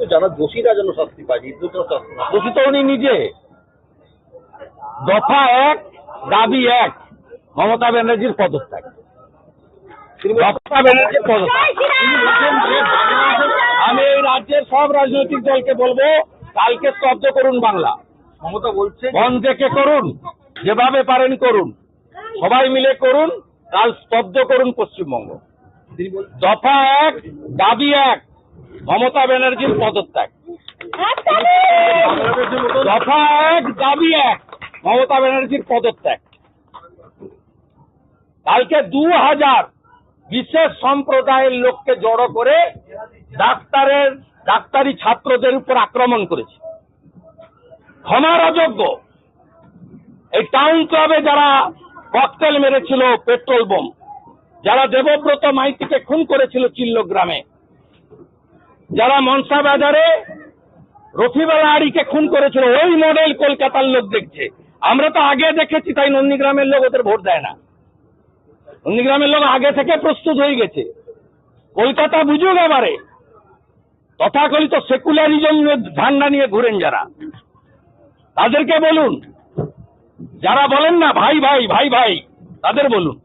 তো যারা দোষীরা যেন শাস্তি পায় নির্দোষরা শাস্তি পায়। দোষিত উনি নিজে। দফা এক দাবি এক। মমতা ব্যানার্জির পদত্যাগ। মমতা ব্যানার্জির পদত্যাগ। আমি এই রাজ্যের সব রাজনৈতিক দলকে বলব কালকে স্তব্ধ করুন বাংলা। মমতা বলছে বন থেকে করুন যেভাবে পারেন করুন। সবাই মিলে করুন কাল স্তব্ধ করুন পশ্চিমবঙ্গ। দফা এক দাবি এক। মমতা ব্যানার্জির পদত্যাগ। দফা এক দাবি এক, মমতা ব্যানার্জির পদত্যাগ। কালকে দু হাজার বিশেষ সম্প্রদায়ের লোককে জড়ো করে ডাক্তারের, ডাক্তারি ছাত্রদের উপর আক্রমণ করেছে। ক্ষমার অযোগ্য এই টাউন ক্লাবে যারা ককটেল মেরেছিল পেট্রোল বোম যারা দেবব্রত মাইতিকে খুন করেছিল চিল্ল গ্রামে যারা মনসা বাজারে রফিবালা আড়িকে খুন করেছিল, ওই মডেল কলকাতার লোক দেখছে। আমরা তো আগে দেখেছি, তাই নন্দীগ্রামের লোক ওদের ভোট দেয় না। নন্দীগ্রামের লোক আগে থেকে প্রস্তুত হয়ে গেছে। কলকাতা বুঝুক এবারে, তথাকথিত সেকুলারিজম ঝান্ডা নিয়ে ঘুরেন যারা। তাদেরকে বলুন, যারা বলেন না, ভাই ভাই ভাই ভাই, তাদের বলুন।